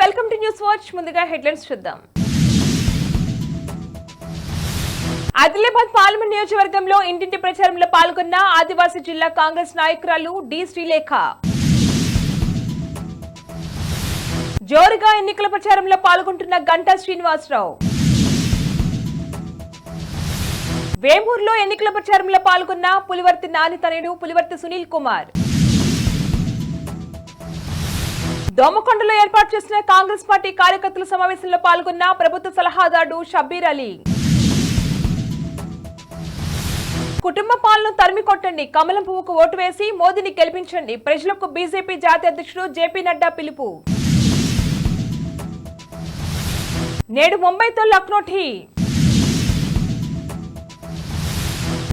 Welcome to news watch. ముందుగా headlines చూద్దాం. Adilabad parliament నియోజకవర్గంలో ఇంటింటి ప్రచారంలో పాల్గొన్న ఆదివాసీ జిల్లా కాంగ్రెస్ నాయకురాలు డి శ్రీలేఖ. జోరుగా ఎన్నికల ప్రచారంలో పాల్గొంటున్న గంటా శ్రీనివాసరావు. వేమూరులో ఎన్నికల ప్రచారంలో పాల్గొన్న పులివర్తి నాని తనయుడు పులివర్తి సునీల్ కుమార్. దోమకొండలో ఏర్పాటు చేసిన కాంగ్రెస్ పార్టీ కార్యకర్తల సమావేశంలో పాల్గొన్న ప్రభుత్వ సలహాదారుడు షబ్బీర్ అలీ. కుటుంబ పాలన తరిమి కొట్టండి కమలం పువ్వుకు ఓటు వేసి మోదీని గెలిపించండి ప్రజలకు బీజేపీ జాతీయ అధ్యక్షుడు జేపీ నడ్డా పిలుపు. నేడు ముంబైతో లక్నో ఠీ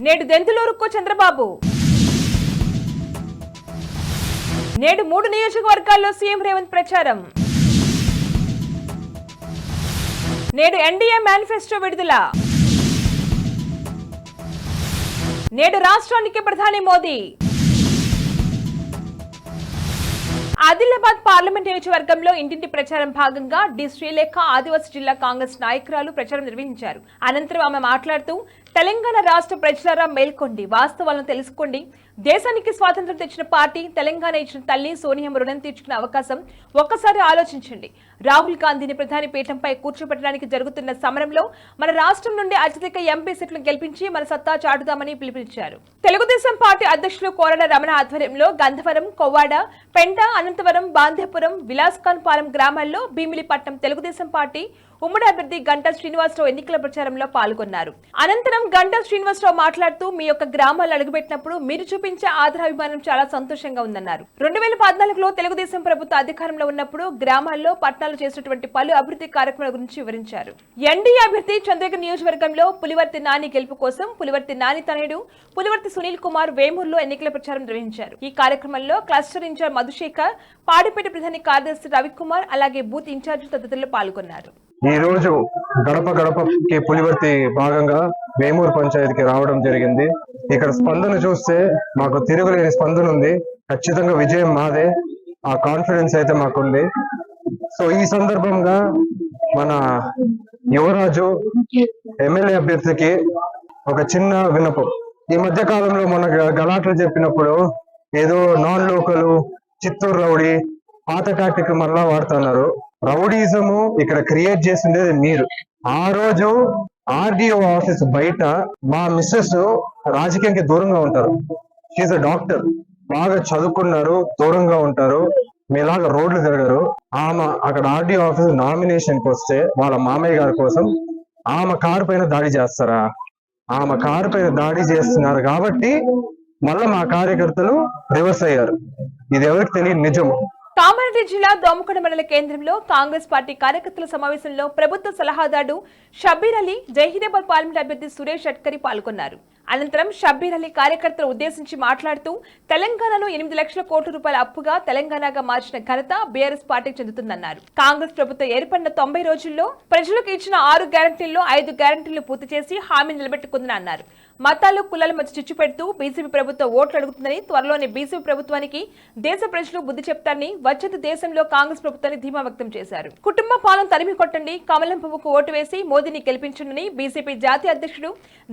నేడు దెంతులూరుకు చంద్రబాబు. నేడు మూడు నియోజకవర్గాల్లో సీఎం రేవంత్ ప్రచారం. నేడు ఎన్డీఏ మేనిఫెస్టో విడుదల. నేడు రాష్ట్రానికి ప్రధాని మోదీ. ఆదిలాబాద్ పార్లమెంట్ నియోజకవర్గంలో ఇంటింటి ప్రచారం భాగంగా డి శ్రీలేఖ ఆదివాసీ జిల్లా కాంగ్రెస్ నాయకురాలు ప్రచారం నిర్వహించారు. అనంతరం ఆమె మాట్లాడుతూ తెలంగాణ రాష్ట్ర ప్రజలారా మేల్కొండి వాస్తవాలను తెలుసుకోండి. దేశానికి స్వాతంత్రం తెచ్చిన పార్టీ తెలంగాణ ఇచ్చిన తల్లి సోనియం రుణం తీర్చుకునే అవకాశం ఒక్కసారి ఆలోచించండి. రాహుల్ గాంధీని ప్రధాని పీఠంపై కూర్చోబెట్టడానికి జరుగుతున్న సమరంలో మన రాష్ట్రం నుండి అత్యధిక ఎంపీ సీట్లు గెలిపించి మన సత్తా చాటుదామని పిలుపునిచ్చారు. తెలుగుదేశం పార్టీ అధ్యక్షులు కోరడ రమణ ఆధ్వర్యంలో గంధవరం కొవ్వాడ పెంట అనంతవరం బాంధేపురం విలాస్ఖాన్ పాలెం గ్రామాల్లో భీమిలిపట్నం తెలుగుదేశం పార్టీ ఉమ్మడి అభ్యర్థి గంటా శ్రీనివాసరావు ఎన్నికల ప్రచారంలో పాల్గొన్నారు. అనంతరం గంటా శ్రీనివాసరావు మాట్లాడుతూ మీ యొక్క గ్రామాలు అడుగుపెట్టినప్పుడు మీరు చూపించే ఆదరాభిమానం చాలా సంతోషంగా ఉందన్నారు. రెండు వేల పద్నాలుగులో తెలుగుదేశం ప్రభుత్వ అధికారంలో ఉన్నప్పుడు గ్రామాల్లో పట్టణాలు చేసినటువంటి పలు అభివృద్ధి కార్యక్రమాల గురించి వివరించారు. ఎన్డీఏ అభ్యర్థి చంద్రగిరి నియోజకవర్గంలో పులివర్తి నాని గెలుపు కోసం పులివర్తి నాని తనయుడు పులివర్తి సునీల్ కుమార్ వేమూరులో ఎన్నికల ప్రచారం నిర్వహించారు. ఈ కార్యక్రమంలో క్లస్టర్ ఇన్ఛార్జ్ మధుశేఖర్ పాడిపేట ప్రధాని కార్యదర్శి రవికుమార్ అలాగే బూత్ ఇన్ఛార్జ్ తదితరులు పాల్గొన్నారు. ఈ రోజు గడప గడపకి పులివర్తి భాగంగా వేమూరు పంచాయతీకి రావడం జరిగింది. ఇక్కడ స్పందన చూస్తే మాకు తిరుగులేని స్పందన ఉంది. ఖచ్చితంగా విజయం మాదే. ఆ కాన్ఫిడెన్స్ అయితే మాకుంది. సో ఈ సందర్భంగా మన యువరాజు ఎమ్మెల్యే అభ్యర్థికి ఒక చిన్న విన్నపం. ఈ మధ్య కాలంలో మన గ- గలాట్లు చెప్పినప్పుడు ఏదో నాన్ లోకల్ చిత్తూరు రౌడీ పాత టాక్టిక్ మరలా వాడుతున్నారు. రౌడీజము ఇక్కడ క్రియేట్ చేసిండేది మీరు. ఆ రోజు ఆర్డిఓ ఆఫీస్ బయట మా మిస్సెస్ రాజకీయానికి దూరంగా ఉంటారు. షీఈ్ అ డాక్టర్ బాగా చదువుకున్నారు దూరంగా ఉంటారు. మీలాగా రోడ్లు తిరగరు. ఆమె అక్కడ ఆర్డిఓ ఆఫీస్ నామినేషన్కి వస్తే వాళ్ళ మామయ్య గారి కోసం ఆమె కారు పైన దాడి చేస్తారా? ఆమె కారు పైన దాడి చేస్తున్నారు కాబట్టి మళ్ళా మా కార్యకర్తలు రివర్స్ అయ్యారు. ఇది ఎవరికి తెలియని నిజం. కామారెడ్డి జిల్లా దోమకొండ మండల కేంద్రంలో కాంగ్రెస్ పార్టీ కార్యకర్తల సమావేశంలో ప్రభుత్వ సలహాదారు షబ్బీర్ అలీ జహీరాబాద్ పార్లమెంట్ అభ్యర్థి సురేష్ గడ్కరీ పాల్గొన్నారు. అనంతరం షబ్బీర్ అలీ కార్యకర్తలు ఉద్దేశించి మాట్లాడుతూ తెలంగాణలో ఎనిమిది లక్షల కోట్ల రూపాయల అప్పుగా తెలంగాణగా మార్చిన ఘనత బీఆర్ఎస్ పార్టీకి చెందుతుందన్నారు. కాంగ్రెస్ ప్రభుత్వం ఏర్పడిన తొంభై రోజుల్లో ప్రజలకు ఇచ్చిన ఆరు గ్యారంటీల్లో ఐదు గ్యారంటీలు పూర్తి చేసి హామీ నిలబెట్టుకుందని అన్నారు. మతాలు కులాల మధ్య చిచ్చు పెడుతూ బీజేపీ ప్రభుత్వం ఓట్లు అడుగుతుందని త్వరలోనే బీజేపీ ప్రభుత్వానికి దేశ ప్రజలు బుద్ధి చెప్తారని వచ్చేది దేశంలో కాంగ్రెస్ ప్రభుత్వాన్ని ధీమా వ్యక్తం చేశారు. కుటుంబ పాలన తరిమి కొట్టండి కమలం పువ్వుకు ఓటు వేసి మోదీని గెలిపించండి బీజేపీ జాతీయ అధ్యక్షుడు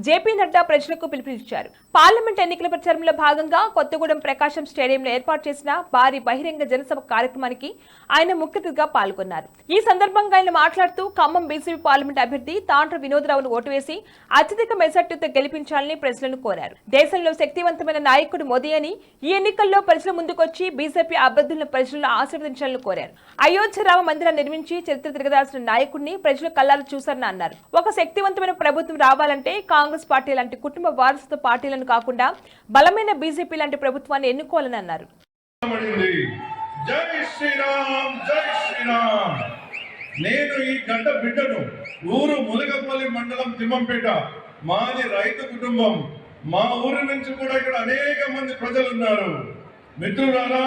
జేపీ నడ్డా ప్రజలకు పిలుపునిచ్చారు. పార్లమెంట్ ఎన్నికల ప్రచారంలో భాగంగా కొత్తగూడెం ప్రకాశం స్టేడియంలో ఏర్పాటు చేసిన భారీ బహిరంగ జనసభ కార్యక్రమానికి ఆయన ముఖ్య అతిథిగా పాల్గొన్నారు. ఈ సందర్భంగా ఆయన మాట్లాడుతూ ఖమ్మం బీజేపీ పార్లమెంట్ అభ్యర్థి తాండ్ర వినోదరావును ఓటు వేసి అత్యధిక మెజార్టీతో గెలిపించాలని ప్రజలను కోరారు. దేశంలో శక్తివంతమైన నాయకుడు మోదీ అని ఈ ఎన్నికల్లో ప్రజల ముందుకొచ్చి బీజేపీ అభ్యర్థులను ప్రజలను ఆశీర్వదించాలని కోరారు. అయోధ్య రామ మందిరం నిర్మించి చరిత్ర తిరగదాల్సిన నాయకుడిని ప్రజలు కళ్ళారు చూశారని అన్నారు. ఒక శక్తివంతమైన ప్రభుత్వం రావాలంటే కాంగ్రెస్ పార్టీ లాంటి కుటుంబ వారసత్వ పార్టీలను కాకుండా బలమైన బీజేపీ లాంటి ప్రభుత్వాన్ని ఎన్నుకోవాలని అన్నారు. జై శ్రీరామ్ జై శ్రీరామ్. నేను ఈ గడ్డ బిడ్డను ఊరు ములగపల్లి మండలం తిమ్మంపేట మాది రైతు కుటుంబం. మా ఊరి నుంచి కూడా ఇక్కడ అనేక మంది ప్రజలు ఉన్నారు. మిత్రులారా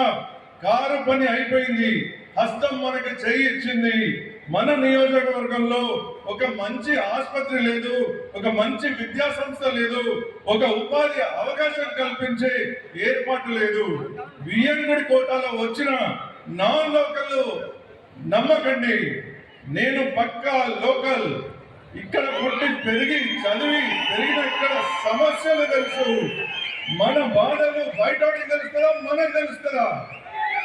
కారు పని అయిపోయింది. హస్తం మనకి చేయి ఇచ్చింది. మన నియోజకవర్గంలో ఒక మంచి ఆసుపత్రి లేదు ఒక మంచి విద్యా సంస్థ లేదు ఒక ఉపాధి అవకాశం కల్పించే ఏర్పాటు లేదు. వియంగుడి కోటాలో వచ్చిన నాన్ లోకల్ నమ్మకండి. నేను పక్కా లోకల్. ఇక్కడ పుట్టి పెరిగి చదివి పెరిగిన ఇక్కడ సమస్యలు తెలుసు. మన బాధలు బయట తెలుస్తుందా? మనకు తెలుస్తుందా?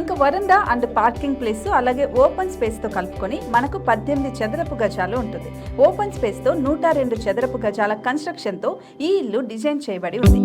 ఇంకా వరండా అండ్ పార్కింగ్ ప్లేస్ అలాగే ఓపెన్ స్పేస్తో కలుపుకొని మనకు పద్దెనిమిది చదరపు గజాలు ఉంటుంది. ఓపెన్ స్పేస్తో నూట రెండు చదరపు గజాల కన్స్ట్రక్షన్తో ఈ ఇల్లు డిజైన్ చేయబడి ఉంది.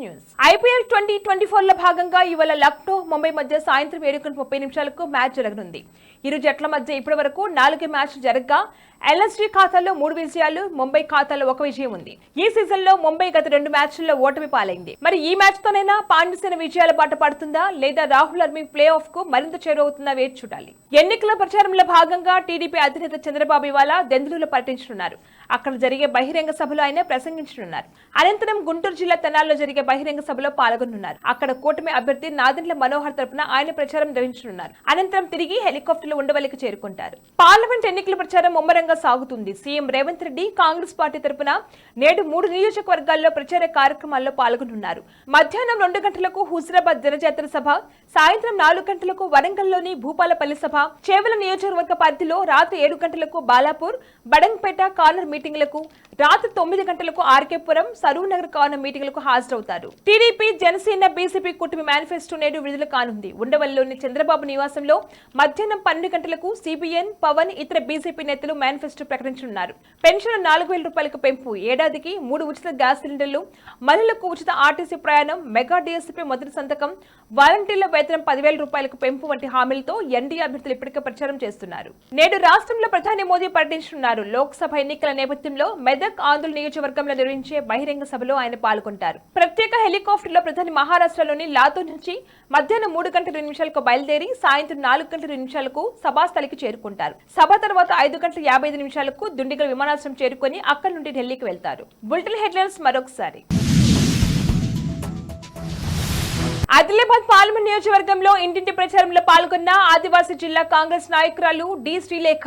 న్యూస్ ఐపీఎల్ ట్వంటీ ట్వంటీ ఫోర్లో భాగంగా ఇవాళ లక్నో ముంబై మధ్య సాయంత్రం ఏడు గంటల ముప్పై నిమిషాలకు మ్యాచ్ జరగనుంది. ఇరు జట్ల మధ్య ఇప్పటి వరకు నాలుగు మ్యాచ్లు జరగగా ఎల్ఎస్జీ ఖాతాలో మూడు విజయాలు ముంబై ఖాతాలో ఒక విజయం ఉంది. ఈ సీజన్లో ముంబై గత రెండు మ్యాచ్ల్లో ఓటమి పాలైంది. మరి ఈ మ్యాచ్ తోనైనా పాండ్యసేన విజయాల బాట పడుతుందా? లేదా రాహుల్ అర్మి ప్లే ఆఫ్కు మరింత చేరువవుతుందా వేచి చూడాలి. ఎన్నికల ప్రచారంలో భాగంగా టీడీపీ అధినేత చంద్రబాబు ఇవాళ దెందులూరులో పర్యటించనున్నారు. అక్కడ జరిగే బహిరంగ సభలో ఆయన ప్రసంగించనున్నారు. అనంతరం గుంటూరు జిల్లా తెనాల్లో జరిగే బహిరంగ సభలో పాల్గొనున్నారు అక్కడ కూటమి అభ్యర్థి నాదెండ్ల మనోహర్ తరపున ఆయన ప్రచారం నిర్వహించనున్నారు. అనంతరం తిరిగి హెలికాప్టర్లు ఉండవల్లికి చేరుకుంటారు. పార్లమెంట్ ఎన్నికల ప్రచారం ముమ్మరంగా సాగుతుంది. CM Revanth Reddy Congress party తరపున నేడు మూడు నియోజకవర్గాల్లో ప్రచార కార్యక్రమాల్లో పాల్గొనున్నారు. మధ్యాహ్నం రెండు గంటలకు హుజరాబాద్ జనజాతర సభ సాయంత్రం నాలుగు గంటలకు వరంగల్లోని భూపాలపల్లి సభ చేవల నియోజకవర్గ పరిధిలో రాత్రి ఏడు గంటలకు బాలాపూర్ బడంగ్పేట కార్నర్ మీటింగ్లకు రాత్రి తొమ్మిది గంటలకు ఆర్కేపురం సరూర్ నగర్ కార్నర్ మీటింగ్లకు హాజరవుతారు. టీడీపీ జనసేన బీసీపీ కూటమి మేనిఫెస్టో నేడు విడుదల కానుంది. ఉండవల్లిలోని చంద్రబాబు నివాసంలో మధ్యాహ్నం పన్నెండు గంటలకు సిబిఎన్ పవన్ ఇతర బీజేపీ నేతలు మేనిఫెస్టో ప్రకటించనున్నారు. పెన్షన్ నాలుగు వేల రూపాయలకు పెంపు. ఏడాదికి మూడు ఉచిత గ్యాస్ సిలిండర్లు మహిళలకు ఉచిత ఆర్టీసీ ప్రయాణం మెగా డిఎస్సీపై మొదటి సంతకం వాలంటీర్ల వేతనం పదివేల రూపాయలకు పెంపు వంటి హామీలతో ఎన్డీఏ అభ్యర్థులు ఇప్పటికే ప్రచారం చేస్తున్నారు. నేడు రాష్ట్రంలో ప్రధాని మోదీ పర్యటించనున్నారు. లోక్సభ ఎన్నికల నేపథ్యంలో మెదక్ ఆంధ్ర నియోజకవర్గంలో నిర్వహించే బహిరంగ సభలో ఆయన పాల్గొంటారు. ప్రత్యేక హెలికాప్టర్లో ప్రధాని మహారాష్ట్రలోని లాతూ నుంచి మధ్యాహ్నం మూడు గంటల రెండు నిమిషాలకు బయలుదేరి సాయంత్రం నాలుగు గంటల రెండు నిమిషాలకు సభాస్థలికి చేరుకుంటారు. సభ తర్వాత ఐదు గంటల యాభై ఐదు నిమిషాలకు దుండిగల్ విమానాశ్రయం చేరుకొని అక్కడి నుండి ఢిల్లీకి వెళ్తారు. బులెటిన్ హెడ్లైన్స్ మరొకసారి. ఆదిలాబాద్ పార్లమెంట్ నియోజకవర్గంలో ఇంటింటి ప్రచారంలో పాల్గొన్న ఆదివాసీ జిల్లా కాంగ్రెస్ నాయకురాలు డి శ్రీలేఖ.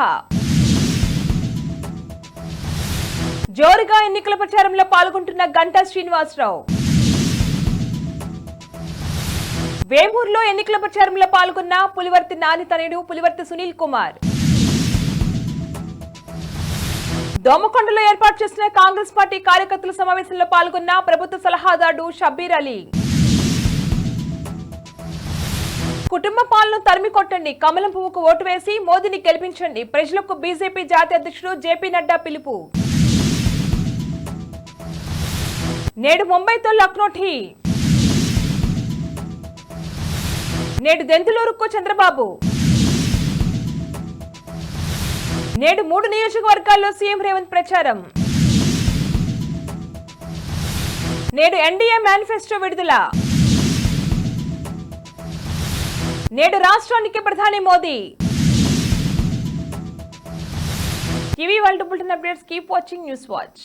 జోరుగా ఎన్నికల ప్రచారంలో పాల్గొంటున్న గంటా శ్రీనివాసరావు. వేమూరులో ఎన్నికల ప్రచారంలో పాల్గొన్న పులివర్తి నాని తనయుడు పులివర్తి సునీల్ కుమార్. దోమకొండలో ఏర్పాటు చేసిన కాంగ్రెస్ పార్టీ కార్యకర్తల సమావేశంలో పాల్గొన్న ప్రభుత్వ సలహాదారు షబ్బీర్ అలీ. కుటుంబ పాలన తరిమి కొట్టండి కమలం పువ్వుకు ఓటు వేసి మోదీని గెలిపించండి ప్రజలకు బీజేపీ జాతీయ అధ్యక్షుడు జేపీ నడ్డా పిలుపు. నేడు ముంబైతో లక్నో ఠీ నేడు దెంతులూరుకు చంద్రబాబు. నేడు మూడు నియోజకవర్గాల్లో సీఎం రేవంత్ ప్రచారం. నేడు ఎన్డీఏ మేనిఫెస్టో విడుదల. నేడు రాష్ట్రానికి ప్రధాని మోదీ. ఇవి world bulletin updates. Keep watching News Watch.